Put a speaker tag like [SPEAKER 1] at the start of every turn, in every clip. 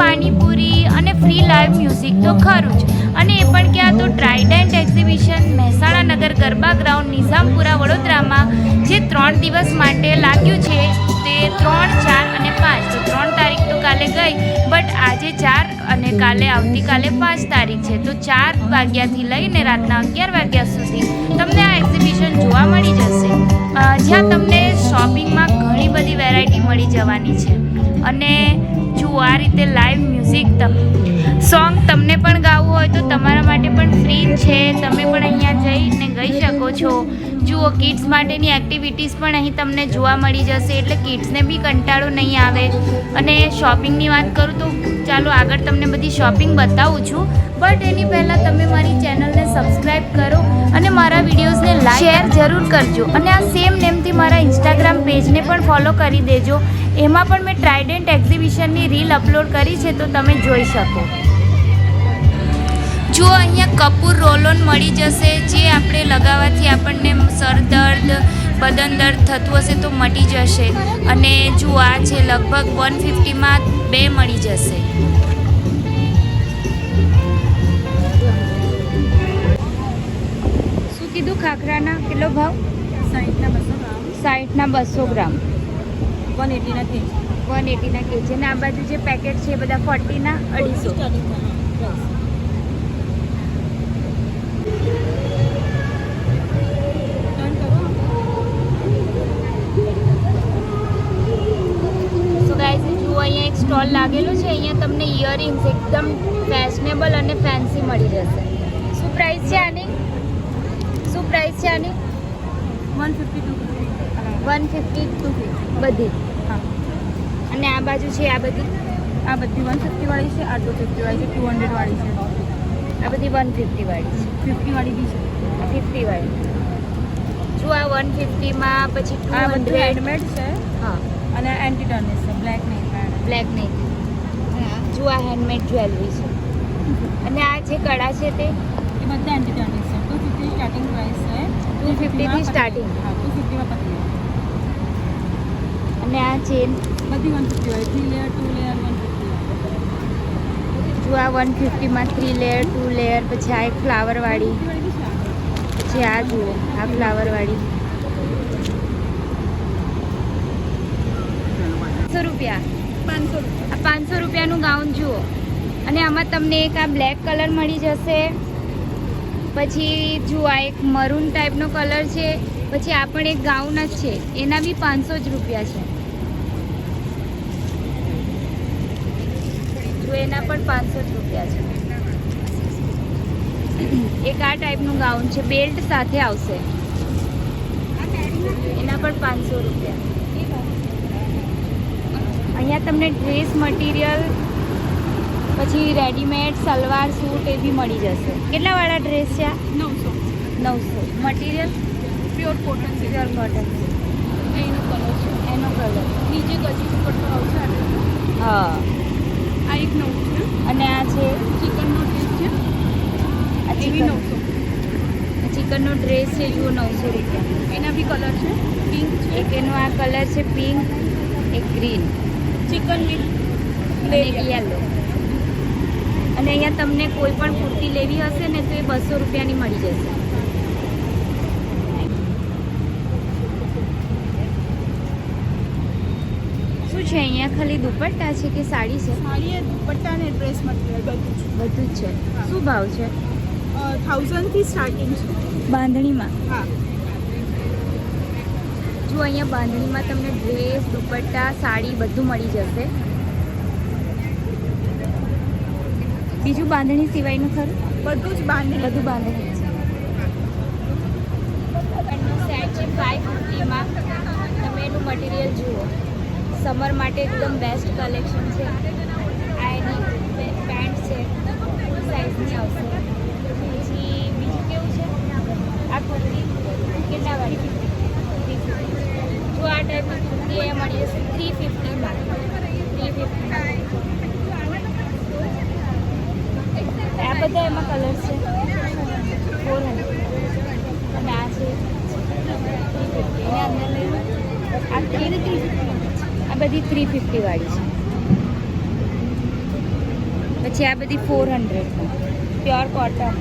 [SPEAKER 1] પાણીપુરી અને free live music તો ખરું જ. અને એ પણ ક્યાં તો ટ્રાઇડન્ટ એક્ઝિબિશન મહેસાણા નગર ગરબા ગ્રાઉન્ડ નિઝામપુરા વડોદરામાં જે ત્રણ દિવસ માટે લાગ્યું છે, તે ત્રણ, ચાર અને પાંચ. તો ત્રણ તારીખ તો કાલે ગઈ બટ આજે ચાર અને કાલે આવતીકાલે પાંચ તારીખ છે. તો ચાર વાગ્યાથી લઈને રાતના અગિયાર વાગ્યા સુધી તમને આ એક્ઝિબિશન જોવા મળી જશે. જ્યાં તમને શોપિંગમાં ઘણી બધી વેરાયટી મળી જવાની છે. અને જુઓ આ રીતે લાઈવ મ્યુઝિક તમ સોંગ તમને તો તમારા માટે પણ ફ્રી છે. તમે પણ અહીંયા જઈને ગઈ શકો છો. જુઓ કિડ્સ માટેની એક્ટિવિટીઝ પણ અહીં તમને જોવા મળી જશે. એટલે કિડ્સને બી કંટાળો નહીં આવે. અને શોપિંગની વાત કરું તો ચાલો આગળ તમને બધી શોપિંગ બતાવું છું. બટ એની પહેલાં તમે મારી ચેનલને સબસ્ક્રાઈબ કરો અને મારા વિડીયોઝને લાઈક શેર જરૂર કરજો. અને આ સેમ નેમથી મારા ઇન્સ્ટાગ્રામ પેજને પણ ફોલો કરી દેજો. એમાં પણ મેં ટ્રાઇડેન્ટ એક્ઝિબિશનની રીલ અપલોડ કરી છે, તો તમે જોઈ શકો. જો અહીંયા કપૂર રોલોન મળી જશે જે આપણે લગાવવાથી આપણને સર દર્દ બદન દર્દ થતું હશે તો મટી જશે. અને જો આ છે લગભગ વન ફિફ્ટીમાં બે મળી જશે. શું કીધું? ખાખરાના કેટલો ભાવ?
[SPEAKER 2] સાહીઠના બસો ગ્રામ.
[SPEAKER 1] સાઠના બસો ગ્રામ.
[SPEAKER 2] વન એટીના કેજી.
[SPEAKER 1] વન એટીના કેજી. અને આ બાજુ જે પેકેટ છે એ બધા ફોર્ટીના અઢીસો. અહીંયા એક સ્ટોલ લાગેલો છે. અહીંયા તમને ઇયરિંગ્સ એકદમ ફેશનેબલ અને ફેન્સી મળી જશે શું પ્રાઇસ છે આની? શું પ્રાઇસ છે આની?
[SPEAKER 2] One fifty two
[SPEAKER 1] one fifty two બધી.
[SPEAKER 2] હા.
[SPEAKER 1] અને આ બાજુ છે આ બધી?
[SPEAKER 2] આ બધી વન ફિફ્ટી વાળી છે આ ટુ ફિફ્ટી વાળી છે ટુ હંડ્રેડવાળી છે.
[SPEAKER 1] આ બધી વન ફિફ્ટી વાળી
[SPEAKER 2] ફિફ્ટી વાળી બી છે.
[SPEAKER 1] ફિફ્ટીવાળી ફિફ્ટી વાળી. જો આ વન ફિફ્ટીમાં પછી
[SPEAKER 2] આ બધું હેન્ડમેડ છે
[SPEAKER 1] હા.
[SPEAKER 2] અને એન્ટી ટર્નિશ છે બ્લેક નહીં.
[SPEAKER 1] બ્લેક નહીં જો આ હેન્ડમેડ જ્વેલરી છે. અને આ જે કળા છે તે?
[SPEAKER 2] એ બધા એન્ટી છે. ટુ ફિફ્ટી સ્ટાર્ટિંગ પ્રાઇસ છે.
[SPEAKER 1] 250 થી starting.
[SPEAKER 2] હા ટુ ફિફ્ટીમાં પતી
[SPEAKER 1] અને આ ચેન
[SPEAKER 2] બધી વન ફિફ્ટી હોય. Three layer two layer one fifty
[SPEAKER 1] જો આ વન ફિફ્ટીમાં થ્રી લેયર ટુ લેયર પછી આ એક ફ્લાવરવાળી પછી આ જુઓ આ ફ્લાવરવાળી સો રૂપિયા. આ પાંચસો રૂપિયાનું ગાઉન જુઓ. અને આમાં તમને એક આ બ્લેક કલર મળી જશે. પછી જુઓ, આ એક મરૂન ટાઈપનો કલર છે. પછી આ પણ એક ગાઉન જ છે. એના બી પાંચસો જ રૂપિયા છે. જો એના પણ પાંચસો જ રૂપિયા છે. એક આ ટાઈપનું ગાઉન છે. બેલ્ટ સાથે આવશે. એના પણ પાંચસો રૂપિયા. અહીંયા તમને ડ્રેસ મટીરિયલ પછી રેડીમેડ સલવાર સૂટ એ બી મળી જશે. કેટલા વાળા ડ્રેસ છે આ?
[SPEAKER 2] નવસો.
[SPEAKER 1] નવસો. મટીરિયલ?
[SPEAKER 2] પ્યોર કોટન છે.
[SPEAKER 1] પ્યોર કોટન
[SPEAKER 2] એનો કલર છે.
[SPEAKER 1] એનો કલર
[SPEAKER 2] નીચે ગજી દુપટ્ટો આવશે
[SPEAKER 1] હા.
[SPEAKER 2] આ એક નવું છે.
[SPEAKER 1] અને આ છે?
[SPEAKER 2] ચિકનનો ડ્રેસ છે.
[SPEAKER 1] આ
[SPEAKER 2] એ બી
[SPEAKER 1] ચિકન.
[SPEAKER 2] નવસો.
[SPEAKER 1] ચિકનનો ડ્રેસ છે જુઓ નવસો રૂપિયા.
[SPEAKER 2] એના બી કલર છે. પિંક છે.
[SPEAKER 1] એક એનો આ કલર છે પિંક એક ગ્રીન
[SPEAKER 2] ચિકન વિથ
[SPEAKER 1] યલો અને અહીંયા તમને કોઈ પણ કુર્તી લેવી હશે ને તો એ બસો રૂપિયાની મળી જશે. શું છે અહીંયા ખાલી દુપટ્ટા છે કે સાડી છે?
[SPEAKER 2] સાડી દુપટ્ટા અને ડ્રેસ મટીરિયલ બધું છે.
[SPEAKER 1] બધું જ છે. શું ભાવ છે?
[SPEAKER 2] થાઉઝન્ડથી સ્ટાર્ટિંગ છે.
[SPEAKER 1] બાંધણીમાં?
[SPEAKER 2] હા.
[SPEAKER 1] જો અહીંયા બાંધણીમાં તમને ડ્રેસ દુપટ્ટા સાડી બધું મળી જશે. બીજું બાંધણી સિવાયનું ખરું?
[SPEAKER 2] બધું જ બાંધણી.
[SPEAKER 1] બધું બાંધણી. તમે એનું મટીરિયલ જુઓ. સમર માટે એકદમ બેસ્ટ કલેક્શન છે. આ એની પેન્ટ છે ફૂલ સાઇઝની આવશે. પછી બીજું કેવું છે? આ કુર્તી કેટલા વાળી જો આ ટાઈપની કુર્તી એ મળી જશે થ્રી ફિફ્ટીમાં થ્રી ફિફ્ટીમાં આ બધા એમાં કલર છે ફોર હંડ્રેડ અને આ છે થ્રી ફિફ્ટી એની અંદર લઈને આ થ્રી આ ફિફ્ટી વાળી છે. પછી આ બધી ફોર હંડ્રેડમાં પ્યોર કોટન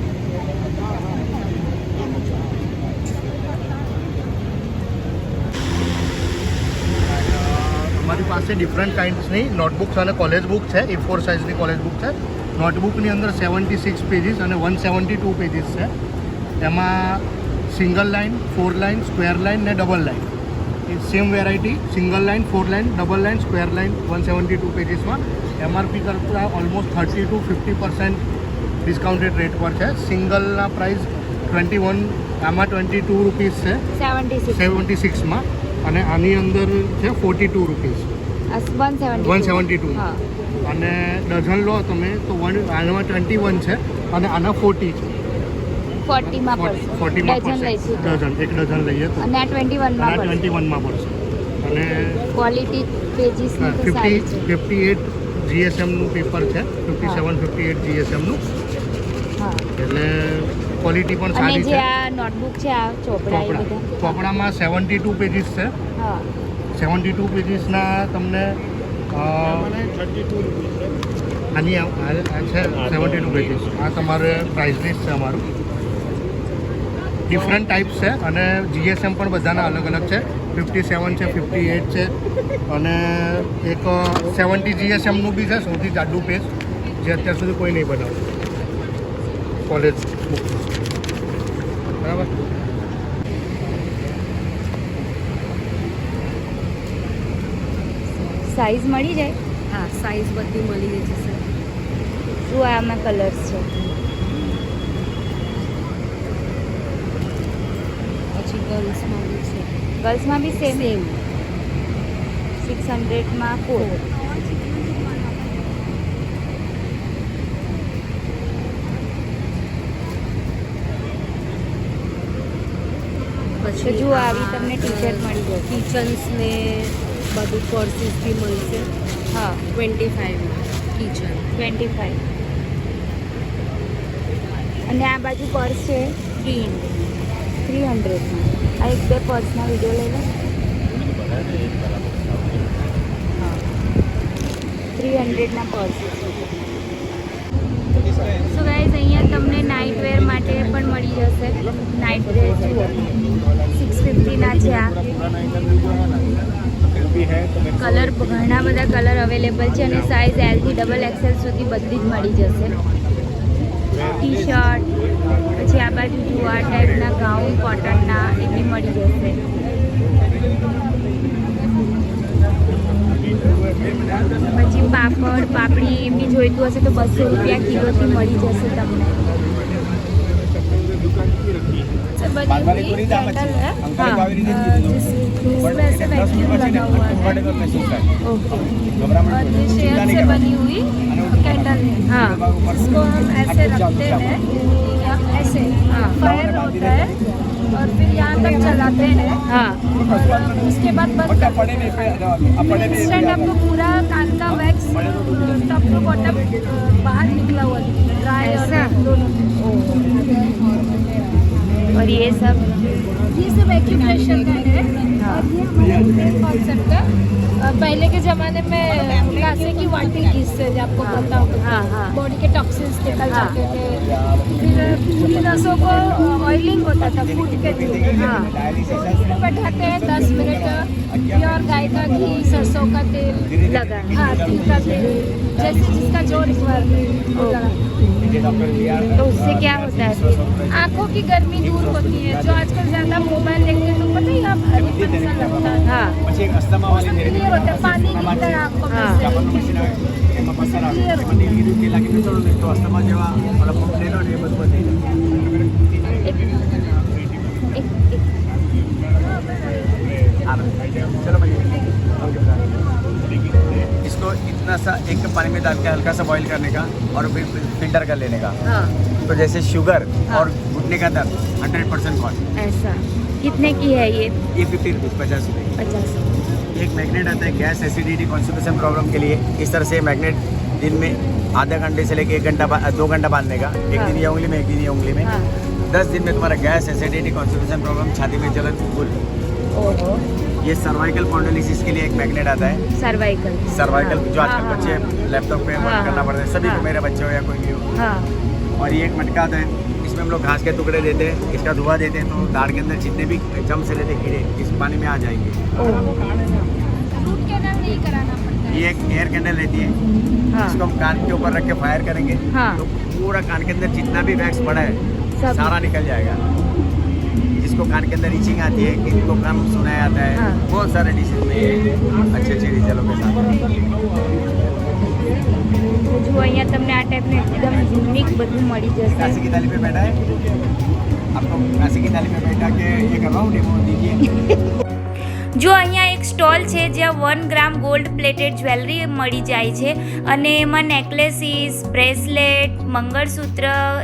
[SPEAKER 3] અમારી પાસે ડિફરન્ટ કાઇન્ડ્સની નોટબુક્સ અને કોલેજ બુક છે. એ ફોર સાઇઝની કોલેજ બુક છે. નોટબુકની અંદર સેવન્ટી સિક્સ પેજીસ અને વન સેવન્ટી ટુ પેજીસ છે. એમાં single line four line square line ને double line same variety single line four line double line square line one seventy two પેજીસમાં MRP કરતાં almost thirty two fifty percent discounted rate પર છે. સિંગલના price twenty one આમાં twenty two rupees છે
[SPEAKER 1] seventy
[SPEAKER 3] સિક્સમાં અને આની અંદર છે forty
[SPEAKER 1] two rupees
[SPEAKER 3] one seventy two
[SPEAKER 1] હા.
[SPEAKER 3] અને ડઝન લો તમે તો વન આનામાં ટ્વેન્ટી વન છે. અને આના ફોર્ટી છે.
[SPEAKER 1] ફોર્ટીમાં પડશે.
[SPEAKER 3] ફોર્ટીમાં
[SPEAKER 1] ડઝન
[SPEAKER 3] પડશે. ડઝન. એક ડઝન લઈએ તો.
[SPEAKER 1] અને આ ટ્વેન્ટી વનમાં
[SPEAKER 3] ટ્વેન્ટી વનમાં પડશે. અને quality
[SPEAKER 1] pages fifty
[SPEAKER 3] fifty eight જીએસએમનું paper છે. ફિફ્ટી સેવન ફિફ્ટી એટ જીએસએમનું. એટલે ક્વોલિટી પણ સારી છે.
[SPEAKER 1] આ નોટબુક છે આ ચોપડા
[SPEAKER 3] ચોપડામાં સેવન્ટી ટુ પેજીસ છે. સેવન્ટી ટુ પેજીસના તમને આની છે સેવન્ટી ટુ પેજીસ આ તમારે પ્રાઇસ લિસ્ટ છે અમારું. ડિફરન્ટ ટાઈપ્સ છે અને જીએસએમ પણ બધાના અલગ અલગ છે. ફિફ્ટી સેવન છે ફિફ્ટી એટ છે અને એક સેવન્ટી જીએસએમનું બી છે સૌથી જાડું પેજ જે અત્યાર સુધી કોઈ નહીં બનાવ્યું. કોલેજ બરાબર?
[SPEAKER 1] સાઈઝ મળી જાય?
[SPEAKER 2] હા સાઈઝ બધી મળી જશે
[SPEAKER 1] શું આમાં કલર્સ છે
[SPEAKER 2] પછી ગર્લ્સમાં બી છે.
[SPEAKER 1] ગર્લ્સમાં બી સેમ
[SPEAKER 2] સેમ
[SPEAKER 1] સિક્સ હંડ્રેડમાં ફોર
[SPEAKER 2] પછી
[SPEAKER 1] જો આવી તમને ટી-શર્ટ મળી જશે.
[SPEAKER 2] કિચન્સ ને બધું પર્સીસ બી મળશે.
[SPEAKER 1] હા.
[SPEAKER 2] Twenty five kitchen.
[SPEAKER 1] Twenty five અને આ બાજુ પર્સ છે?
[SPEAKER 2] થ્રી
[SPEAKER 1] થ્રી હંડ્રેડમાં આ એક બે પર્સના વીડિયો લઈ લો. થ્રી હંડ્રેડના પર્સ. સો ગાઈઝ અહીંયા તમને નાઇટ વેર માટે પણ મળી જશે. નાઇટ વેર જુઓ સિક્સ ફિફ્ટીના છે આ. કલર ઘણા બધા કલર અવેલેબલ છે અને સાઇઝ એલથી ડબલ એક્સેલ સુધી બધી જ મળી જશે. ટી શર્ટ પછી આ બાજુ જુઓ આ ટાઈપના ગાઉન કોટનના એ બી મળી જશે. પછી પાપડ, પાપડી એ બી જોઈતું હશે તો બસો રૂપિયા કિલોથી મળી જશે તમને. बनी हुई कैंडल है।
[SPEAKER 4] हाँ।
[SPEAKER 1] हाँ जिसमें ऐसे वैक्यूम लगा हुआ है।
[SPEAKER 4] और
[SPEAKER 2] ये शेयर से बनी हुई कैंडल है
[SPEAKER 1] हाँ
[SPEAKER 2] इसको हम ऐसे रखते हैं ऐसे
[SPEAKER 1] हाँ।
[SPEAKER 2] फायर होता है और फिर यहाँ तक चलाते हैं।
[SPEAKER 1] हाँ
[SPEAKER 2] उसके बाद बंद इंस्टेंट आपको पूरा कान का वैक्स टॉप टू बॉटम पहले के ज़माने में कांसे की वाटी घिसते थे आपको
[SPEAKER 1] हाँ।
[SPEAKER 2] पता होगा
[SPEAKER 1] हाँ, हाँ।
[SPEAKER 2] बॉडी के टॉक्सिन्स निकल। जाते थे। फिर पूरी नसों को ऑयलिंग होता था फ़ूड के थ्रू
[SPEAKER 1] हाँ।
[SPEAKER 2] तो बैठाते हैं दस मिनट प्योर गाय का घी सरसों का तेल
[SPEAKER 1] लगा।
[SPEAKER 2] हाँ तिल का तेल जैसे जिसका जो रिक्वायरमेंट
[SPEAKER 1] तो उससे क्या होता है
[SPEAKER 2] आँखों की गर्मी दूर होती है। जो आजकल ज़्यादा मोबाइल देखते हैं तो पता ही आप लगता है।
[SPEAKER 1] हाँ।
[SPEAKER 2] होता है पानी गिरता है
[SPEAKER 4] इसको इतना सा एक पानी में डाल के हल्का सा बॉईल करने का और फिर फ़िल्टर कर लेने का।
[SPEAKER 1] हाँ।
[SPEAKER 4] तो जैसे शुगर
[SPEAKER 1] हाँ।
[SPEAKER 4] और घुटने का दर्द हंड्रेड परसेंट कॉस्ट
[SPEAKER 1] ऐसा। कितने की है ये?
[SPEAKER 4] ये फिफ्टी रुपीज़ पचास रुपये
[SPEAKER 1] पचास।
[SPEAKER 4] एक मैग्नेट आता है गैस एसिडिटी कॉन्स्टिपेशन प्रॉब्लम के लिए। इस तरह से मैग्नेट दिन में आधा घंटे से लेके एक घंटा दो घंटा बांधने का। एक
[SPEAKER 1] हाँ।
[SPEAKER 4] दिन या उंगली में एक दिन या उंगली में।
[SPEAKER 1] हाँ।
[SPEAKER 4] दस दिन में तुम्हारा गैस एसिडिटी कॉन्स्टिट्यूशन प्रॉब्लम छाती में जलन फूल। ये सर्वाइकल पॉन्डोलिस के लिए एक मैग्नेट आता है। सर्वाइकल। सर्वाइकल
[SPEAKER 1] हाँ।
[SPEAKER 4] जो
[SPEAKER 1] आजकल
[SPEAKER 4] बच्चे लैपटॉप पे वर्क करना पड़ता है। सभी को मेरे बच्चे हो या कोई भी हो। और ये एक मटका आता है। इसमें हम लोग घास के टुकड़े देते हैं इसका धुआँ देते हैं तो दाढ़ के अंदर जितने भी जम से लेते कीड़े इस पानी में आ जाएँगे।
[SPEAKER 2] रूट कैनल नहीं कराना पड़ता है
[SPEAKER 4] ये एक एयर कैंडल रहती है
[SPEAKER 1] હા
[SPEAKER 4] इसको हम कान के ऊपर रख के फायर करेंगे
[SPEAKER 1] हाँ।
[SPEAKER 4] तो पूरा कान के अंदर जितना भी वैक्स पड़ा है
[SPEAKER 1] सब।
[SPEAKER 4] सारा निकल जाएगा जिसको कान के अंदर रीचिंग आती है किनको कान सुनाया आता है
[SPEAKER 1] हाँ।
[SPEAKER 4] बहुत सारे डिसीज में ये अच्छे अच्छे रिजल्टों के साथ
[SPEAKER 1] તો જુઓ અહીંયા તમને આ ટાઈપનું એકદમ યુનિક બધું મળી જશે
[SPEAKER 4] काशी की थाली पे बैठा है आपको काशी की थाली पे बैठा के ये कर रहा हूँ डेमो दीजिए
[SPEAKER 1] જો અહીંયા એક સ્ટોલ છે જ્યાં one gram gold plated jewellery મળી જાય છે અને એમાં necklaces, bracelet, mangalsutra,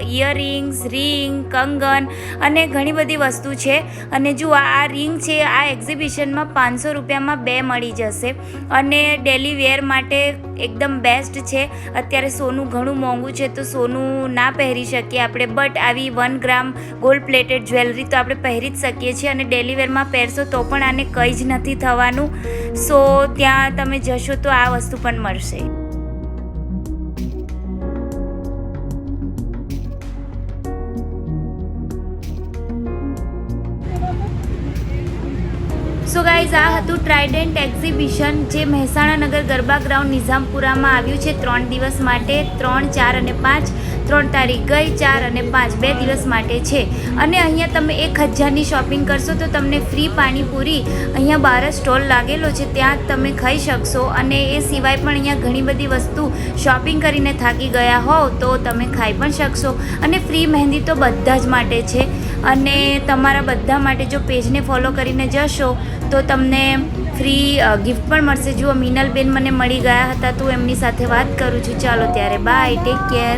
[SPEAKER 1] earrings, ring, કંગન અને ઘણી બધી વસ્તુ છે. અને જો આ રિંગ છે, આ એક્ઝિબિશનમાં પાંચસો રૂપિયામાં બે મળી જશે. અને ડેલી વેર માટે એકદમ બેસ્ટ છે. અત્યારે સોનું ઘણું મોંઘું છે તો સોનું ના પહેરી શકીએ આપણે. બટ આવી one gram gold plated jewellery તો આપણે પહેરી જ શકીએ છીએ અને ડેલીવેરમાં પહેરશો તો પણ આને કંઈ જ નથી થવાનું. સો ત્યાં તમે જશો તો આ વસ્તુ પણ મળશે. સો ગાઈઝ આ હતું ટ્રાઇડન્ટ એક્ઝિબિશન જે મહેસાણા નગર ગરબા ગ્રાઉન્ડ નિઝામપુરામાં આવ્યું છે. ત્રણ દિવસ માટે ત્રણ, ચાર અને પાંચ. ત્રણ તારીખ ગઈ, ચાર અને પાંચ. બે દિવસ માટે છે. અને અહીંયા તમે એક હજારની શોપિંગ કરશો તો તમને ફ્રી પાણીપુરી અહીંયા બહાર સ્ટોલ લાગેલો છે. ત્યાં તમે ખાઈ શકશો અને એ સિવાય પણ અહીંયા ઘણી બધી વસ્તુ શોપિંગ કરીને થાકી ગયા હોવ તો તમે ખાઈ પણ શકશો. અને ફ્રી મહેંદી તો બધા જ માટે છે. અને તમારા બધા માટે જો પેજને ફોલો કરીને જશો તો તમને ફ્રી ગિફ્ટ પણ મળશે. જુઓ, મિનલબેન મને મળી ગયા હતા, તો એમની સાથે વાત કરું છું. ચાલો, ત્યારે બાય ટેક કેર